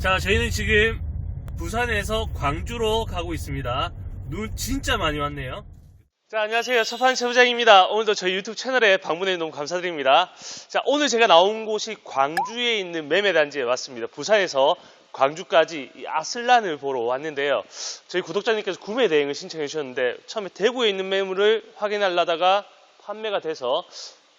자, 저희는 지금 부산에서 광주로 가고 있습니다. 눈 진짜 많이 왔네요. 자, 안녕하세요. 서판 세부장입니다. 오늘도 저희 유튜브 채널에 방문해 너무 감사드립니다. 자, 오늘 제가 나온 곳이 광주에 있는 매매단지에 왔습니다. 부산에서 광주까지 이 아슬란을 보러 왔는데요. 저희 구독자님께서 구매 대행을 신청해 주셨는데 처음에 대구에 있는 매물을 확인하려다가 판매가 돼서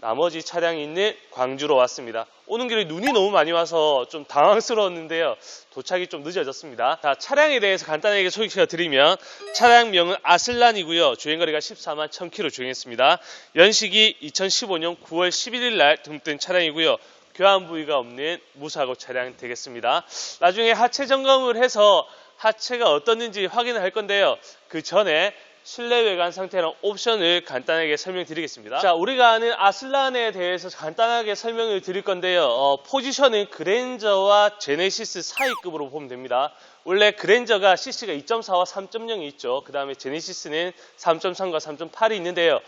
나머지 차량이 있는 광주로 왔습니다. 오는 길에 눈이 너무 많이 와서 좀 당황스러웠는데요. 도착이 좀 늦어졌습니다. 자, 차량에 대해서 간단하게 소개시켜 드리면 차량명은 아슬란이고요. 주행거리가 14만 1000km 주행했습니다. 연식이 2015년 9월 11일 날 등뜬 차량이고요. 교환 부위가 없는 무사고 차량 되겠습니다. 나중에 하체 점검을 해서 하체가 어떻는지 확인을 할 건데요. 그 전에 실내 외관 상태랑 옵션을 간단하게 설명드리겠습니다. 자, 우리가 아는 아슬란에 대해서 간단하게 설명을 드릴 건데요. 어, 포지션은 그랜저와 제네시스 사이급으로 보면 됩니다. 원래 그랜저가 CC가 2.4와 3.0이 있죠. 그 다음에 제네시스는 3.3과 3.8이 있는데요.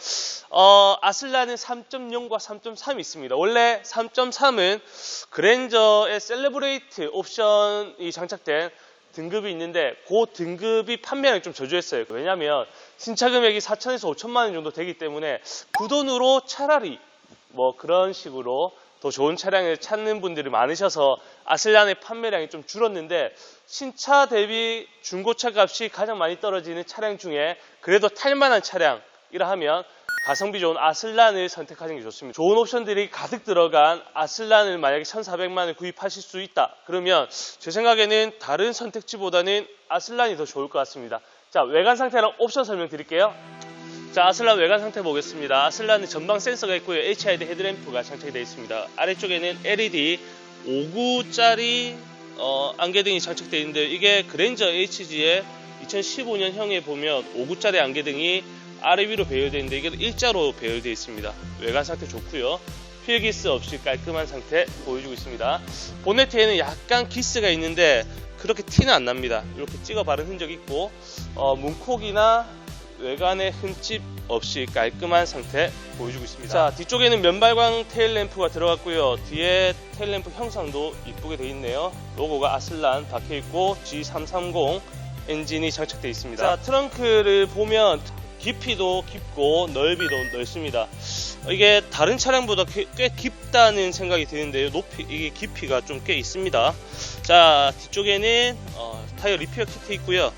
어, 아슬란은 3.0과 3.3이 있습니다. 원래 3.3은 그랜저의 셀레브레이트 옵션이 장착된 등급이 있는데 그 등급이 판매량이 좀 저조했어요. 왜냐하면 신차 금액이 4천에서 5천만 원 정도 되기 때문에 그 돈으로 차라리 뭐 그런 식으로 더 좋은 차량을 찾는 분들이 많으셔서 아슬란의 판매량이 좀 줄었는데 신차 대비 중고차 값이 가장 많이 떨어지는 차량 중에 그래도 탈만한 차량이라 하면 가성비 좋은 아슬란을 선택하는 게 좋습니다. 좋은 옵션들이 가득 들어간 아슬란을 만약에 1,400만 원 구입하실 수 있다. 그러면 제 생각에는 다른 선택지보다는 아슬란이 더 좋을 것 같습니다. 자, 외관 상태랑 옵션 설명 드릴게요. 자, 아슬란 외관 상태 보겠습니다. 아슬란은 전방 센서가 있고요. HID 헤드램프가 장착이 되어 있습니다. 아래쪽에는 LED 5구짜리 어, 안개등이 장착되어 있는데 이게 그랜저 HG의 2015년형에 보면 5구짜리 안개등이 아래 위로 배열되어 있는데 이게 일자로 배열되어 있습니다. 외관 상태 좋고요. 필기스 없이 깔끔한 상태 보여주고 있습니다. 보네트에는 약간 기스가 있는데 그렇게 티는 안 납니다. 이렇게 찍어 바른 흔적 있고 어, 문콕이나 외관에 흠집 없이 깔끔한 상태 보여주고 있습니다. 자, 뒤쪽에는 면발광 테일램프가 들어갔고요. 뒤에 테일램프 형상도 이쁘게 되어 있네요. 로고가 아슬란 박혀 있고 G330 엔진이 장착되어 있습니다. 자, 트렁크를 보면 깊이도 깊고 넓이도 넓습니다. 이게 다른 차량보다 꽤, 꽤 깊다는 생각이 드는데요. 높이 이게 깊이가 좀 꽤 있습니다. 자 뒤쪽에는 어, 타이어 리페어 키트 있고요.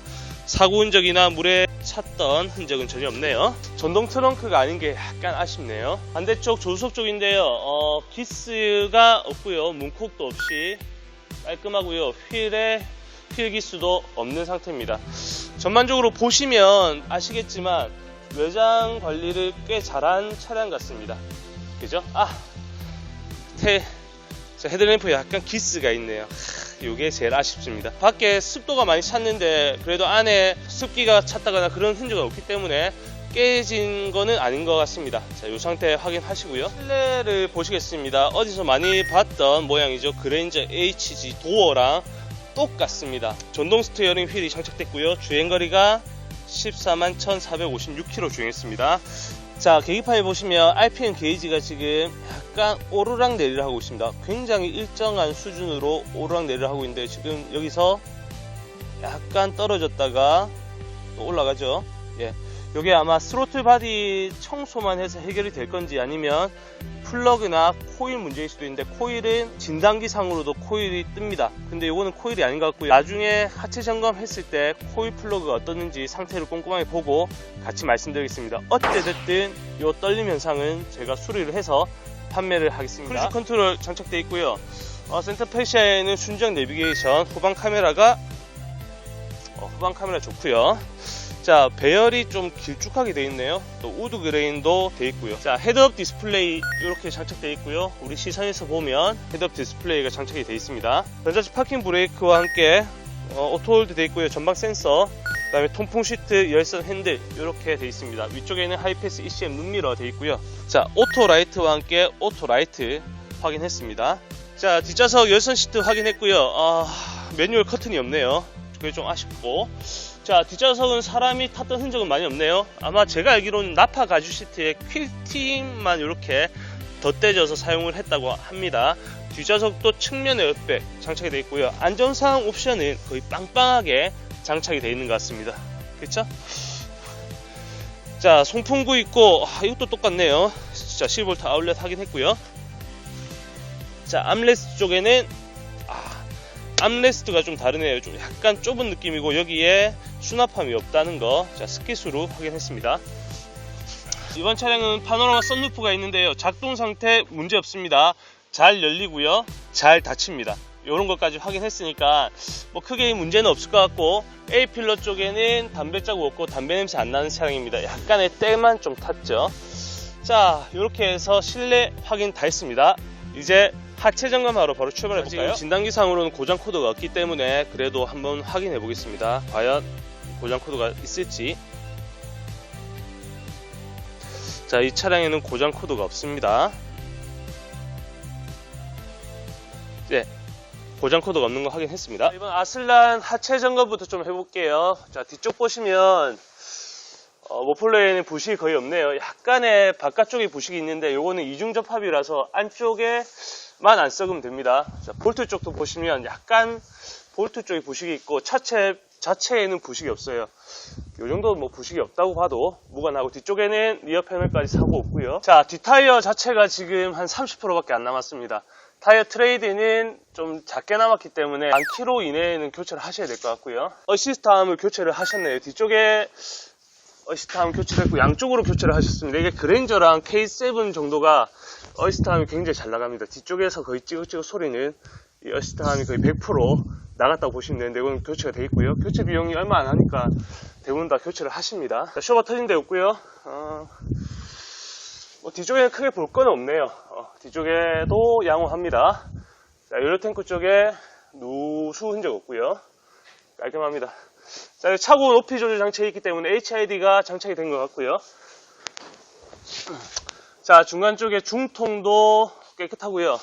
사고 흔적이나 물에 찼던 흔적은 전혀 없네요. 전동 트렁크가 아닌 게 약간 아쉽네요. 반대쪽 조수석 쪽인데요. 어, 기스가 없고요. 문콕도 없이 깔끔하고요. 휠에 휠 기스도 없는 상태입니다. 전반적으로 보시면 아시겠지만 외장 관리를 꽤 잘한 차량 같습니다. 그죠? 아, 테, 자, 헤드램프에 약간 기스가 있네요. 이게 제일 아쉽습니다. 밖에 습도가 많이 찼는데 그래도 안에 습기가 찼다거나 그런 흔적이 없기 때문에 깨진 거는 아닌 것 같습니다. 자, 이 상태 확인하시고요. 실내를 보시겠습니다. 어디서 많이 봤던 모양이죠. 그랜저 HG 도어랑 똑같습니다. 전동 스티어링 휠이 장착됐고요. 주행거리가 14만 1,456km 주행했습니다. 자, 계기판에 보시면 RPM 게이지가 지금 약간 오르락 내리락 하고 있습니다. 굉장히 일정한 수준으로 오르락 내리락 하고 있는데 지금 여기서 약간 떨어졌다가 또 올라가죠. 예. 이게 아마 스로틀 바디 청소만 해서 해결이 될 건지 아니면 플러그나 코일 문제일 수도 있는데 코일은 진단기 상으로도 코일이 뜹니다. 근데 이거는 코일이 아닌 것 같고요. 나중에 하체 점검했을 때 코일 플러그가 어떻는지 상태를 꼼꼼하게 보고 같이 말씀드리겠습니다. 어찌됐든 이 떨림 현상은 제가 수리를 해서 판매를 하겠습니다. 크루즈 컨트롤 장착되어 있고요. 어, 센터 페시아에는 순정 내비게이션, 후방 카메라가 어, 후방 카메라 좋고요. 자 배열이 좀 길쭉하게 되어 있네요. 또 우드 그레인도 되어 있고요. 자 헤드업 디스플레이 이렇게 장착되어 있고요. 우리 시선에서 보면 헤드업 디스플레이가 장착이 되어 있습니다. 전자식 파킹 브레이크와 함께 어, 오토홀드 되어 있고요. 전방 센서 그 다음에 통풍 시트 열선 핸들 이렇게 되어 있습니다. 위쪽에는 하이패스 ECM 눈미러 되어 있고요. 자 오토 라이트와 함께 오토 라이트 확인했습니다. 자 뒷좌석 열선 시트 확인했고요. 아, 매뉴얼 커튼이 없네요. 그게 좀 아쉽고 자 뒷좌석은 사람이 탔던 흔적은 많이 없네요 아마 제가 알기로는 나파 가죽 시트에 퀼팅만 이렇게 덧대져서 사용을 했다고 합니다 뒷좌석도 측면 에어백 장착이 되어 있고요. 안전상 옵션은 거의 빵빵하게 장착이 되어 있는 것 같습니다. 그렇죠? 자, 송풍구 있고 아, 이것도 똑같네요. 자, 12V 아울렛 확인했고요. 자, 암레스트 쪽에는 아, 암레스트가 좀 다르네요. 좀 약간 좁은 느낌이고 여기에 수납함이 없다는 거. 자, 스키스로 확인했습니다. 이번 차량은 파노라마 썬루프가 있는데요. 작동 상태 문제 없습니다. 잘 열리고요. 잘 닫힙니다. 이런 것까지 확인했으니까 뭐 크게 문제는 없을 것 같고 A 필러 쪽에는 담배 자국 없고 담배 냄새 안 나는 차량입니다. 약간의 때만 좀 탔죠. 자, 이렇게 해서 실내 확인 다 했습니다. 이제 하체 점검하러 바로 출발해 볼까요? 진단기상으로는 고장 코드가 없기 때문에 그래도 한번 확인해 보겠습니다. 과연 고장 코드가 있을지. 자, 이 차량에는 고장 코드가 없습니다. 네, 고장 코드가 없는 거 확인했습니다. 이번 아슬란 하체 점검부터 좀 해볼게요. 자, 뒤쪽 보시면 어, 모플레에는 부식이 거의 없네요. 약간의 바깥쪽에 부식이 있는데 요거는 이중 접합이라서 안쪽에만 안 썩으면 됩니다. 자, 볼트 쪽도 보시면 약간 볼트 쪽에 부식이 있고 차체 자체에는 부식이 없어요. 요 정도 뭐 부식이 없다고 봐도 무관하고 뒤쪽에는 리어 패널까지 사고 없고요. 자, 뒷타이어 자체가 지금 한 30%밖에 안 남았습니다. 타이어 트레이드는 좀 작게 남았기 때문에 한 킬로 이내에는 교체를 하셔야 될 것 같고요. 어시스트 함을 교체를 하셨네요. 뒤쪽에 어시스트 함 교체를 했고 양쪽으로 교체를 하셨습니다. 이게 그랜저랑 K7 정도가 어시스트 함이 굉장히 잘 나갑니다. 뒤쪽에서 거의 찌긋찌긋 소리는 이 어시스트 함이 거의 100% 나갔다고 보시면 되는데 이건 교체가 돼 있고요. 교체 비용이 얼마 안 하니까 대부분 다 교체를 하십니다. 자, 쇼가 터진 데 없고요. 어, 뭐 뒤쪽에는 크게 볼 건 없네요. 어, 뒤쪽에도 양호합니다. 자, 유로 탱크 쪽에 누수 흔적 없고요. 깔끔합니다. 자, 차고 높이 조절 장치가 있기 때문에 HID가 장착이 된 것 같고요. 자, 중간 쪽에 중통도 깨끗하고요.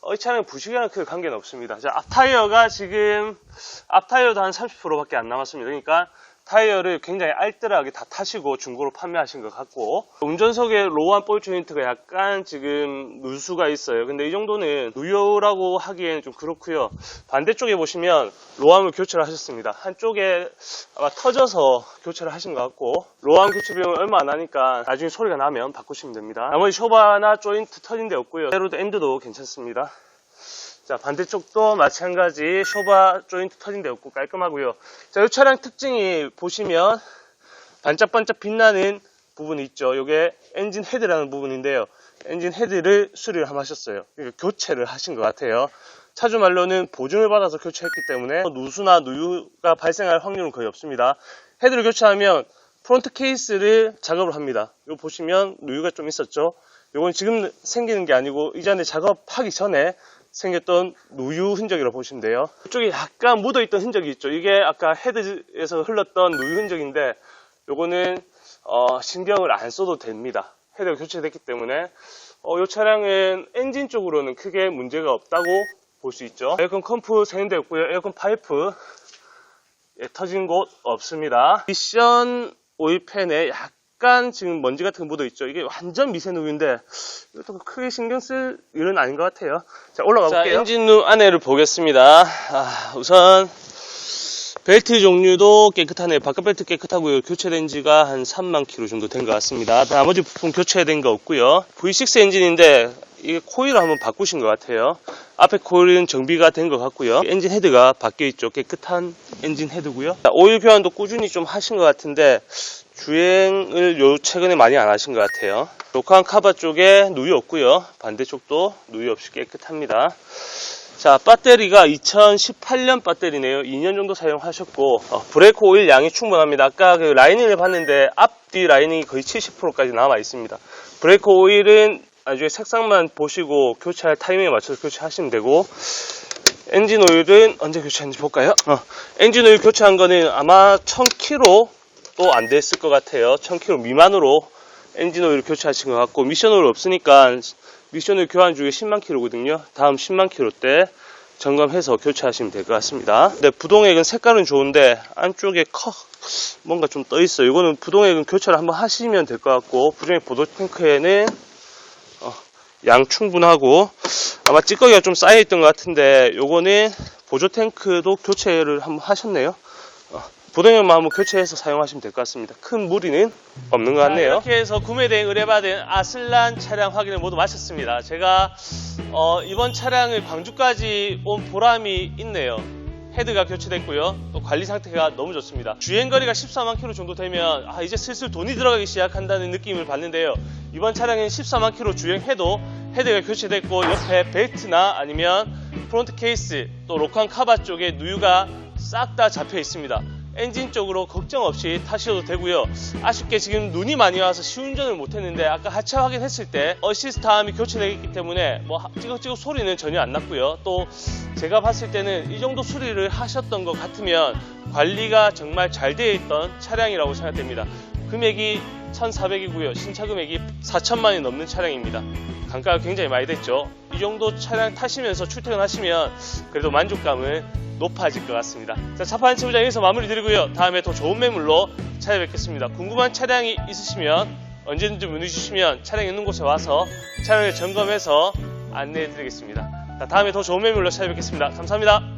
어, 이 차량 부식이랑 그 관계는 없습니다. 자, 앞 타이어가 지금 앞 타이어도 한 30%밖에 안 남았습니다. 그러니까 타이어를 굉장히 알뜰하게 다 타시고 중고로 판매하신 것 같고 운전석에 로우한 볼 조인트가 약간 지금 누수가 있어요. 근데 이 정도는 누유라고 하기에는 좀 그렇고요. 반대쪽에 보시면 로함을 교체를 하셨습니다. 한쪽에 아마 터져서 교체를 하신 것 같고 로함 교체 비용은 얼마 안 하니까 나중에 소리가 나면 바꾸시면 됩니다. 나머지 쇼바나 조인트 터진 데 없고요. 세로드 엔드도 괜찮습니다. 자, 반대쪽도 마찬가지 쇼바 조인트 터진 데 없고 깔끔하고요. 자, 이 차량 특징이 보시면 반짝반짝 빛나는 부분이 있죠. 이게 엔진 헤드라는 부분인데요. 엔진 헤드를 수리를 함 하셨어요. 그러니까 교체를 하신 것 같아요. 차주 말로는 보증을 받아서 교체했기 때문에 누수나 누유가 발생할 확률은 거의 없습니다. 헤드를 교체하면 프론트 케이스를 작업을 합니다. 이거 보시면 누유가 좀 있었죠. 이건 지금 생기는 게 아니고 이전에 작업하기 전에 생겼던 누유 흔적이라고 보시면 돼요. 이쪽에 약간 묻어있던 흔적이 있죠. 이게 아까 헤드에서 흘렀던 누유 흔적인데 요거는 어, 신경을 안 써도 됩니다. 헤드가 교체됐기 때문에 어, 이 차량은 엔진 쪽으로는 크게 문제가 없다고 볼 수 있죠. 에어컨 컴프 세는데 없고요. 에어컨 파이프 예, 터진 곳 없습니다. 미션 오일팬에 약 간 지금 먼지 같은 거 묻어 있죠. 이게 완전 미세 누유인데 이것도 크게 신경 쓸 일은 아닌 것 같아요. 자 올라가 볼게요. 엔진룸 안에를 보겠습니다. 아, 우선 벨트 종류도 깨끗하네요. 바깥 벨트 깨끗하고요. 교체된 지가 한 3만 킬로 정도 된 것 같습니다. 나머지 부품 교체된 거 없고요. V6 엔진인데 이게 코일을 한번 바꾸신 것 같아요. 앞에 코일은 정비가 된 것 같고요. 엔진 헤드가 바뀌어 있죠. 깨끗한 엔진 헤드고요. 자, 오일 교환도 꾸준히 좀 하신 것 같은데 주행을 요 최근에 많이 안 하신 것 같아요. 로칸 카바 쪽에 누유 없고요. 반대쪽도 누유 없이 깨끗합니다. 자, 배터리가 2018년 배터리네요. 2년 정도 사용하셨고, 어, 브레이크 오일 양이 충분합니다. 아까 그 라이닝을 봤는데 앞뒤 라이닝이 거의 70%까지 남아 있습니다. 브레이크 오일은 나중에 색상만 보시고 교체할 타이밍에 맞춰서 교체하시면 되고, 엔진 오일은 언제 교체했는지 볼까요? 어, 엔진 오일 교체한 거는 아마 1000km 또 안 됐을 것 같아요. 1000km 미만으로 엔진 오일을 교체하신 것 같고, 미션 오일 없으니까 미션을 교환 중에 10만 킬로거든요. 다음 10만 킬로 때 점검해서 교체하시면 될 것 같습니다. 근데 부동액은 색깔은 좋은데 안쪽에 커 뭔가 좀 떠 있어요. 이거는 부동액은 교체를 한번 하시면 될 것 같고 부정액 보도 탱크에는 어, 양 충분하고 아마 찌꺼기가 좀 쌓여 있던 것 같은데 요거는 보조 탱크도 교체를 한번 하셨네요. 어, 보동형만 한번 교체해서 사용하시면 될 것 같습니다. 큰 무리는 없는 것 같네요. 이렇게 해서 구매 대행 의뢰받은 아슬란 차량 확인을 모두 마쳤습니다. 제가 어, 이번 차량을 광주까지 온 보람이 있네요. 헤드가 교체됐고요. 또 관리 상태가 너무 좋습니다. 주행 거리가 14만 킬로 정도 되면 아, 이제 슬슬 돈이 들어가기 시작한다는 느낌을 받는데요. 이번 차량은 14만 킬로 주행해도 헤드가 교체됐고 옆에 벨트나 아니면 프론트 케이스 또 로칸 카바 쪽에 누유가 싹 다 잡혀 있습니다. 엔진 쪽으로 걱정 없이 타셔도 되고요. 아쉽게 지금 눈이 많이 와서 시운전을 못했는데 아까 하체 확인했을 때 어시스트 암이 교체되어 있기 때문에 뭐 하- 찌걱찌걱 소리는 전혀 안 났고요. 또 제가 봤을 때는 이 정도 수리를 하셨던 것 같으면 관리가 정말 잘 되어 있던 차량이라고 생각됩니다. 금액이 1,400이고요. 신차 금액이 4천만 원이 넘는 차량입니다. 단가가 굉장히 많이 됐죠. 이 정도 차량 타시면서 출퇴근하시면 그래도 만족감은 높아질 것 같습니다. 자, 차판 채부장 여기서 마무리 드리고요. 다음에 더 좋은 매물로 찾아뵙겠습니다. 궁금한 차량이 있으시면 언제든지 문의 주시면 차량 있는 곳에 와서 차량을 점검해서 안내해 드리겠습니다. 자, 다음에 더 좋은 매물로 찾아뵙겠습니다. 감사합니다.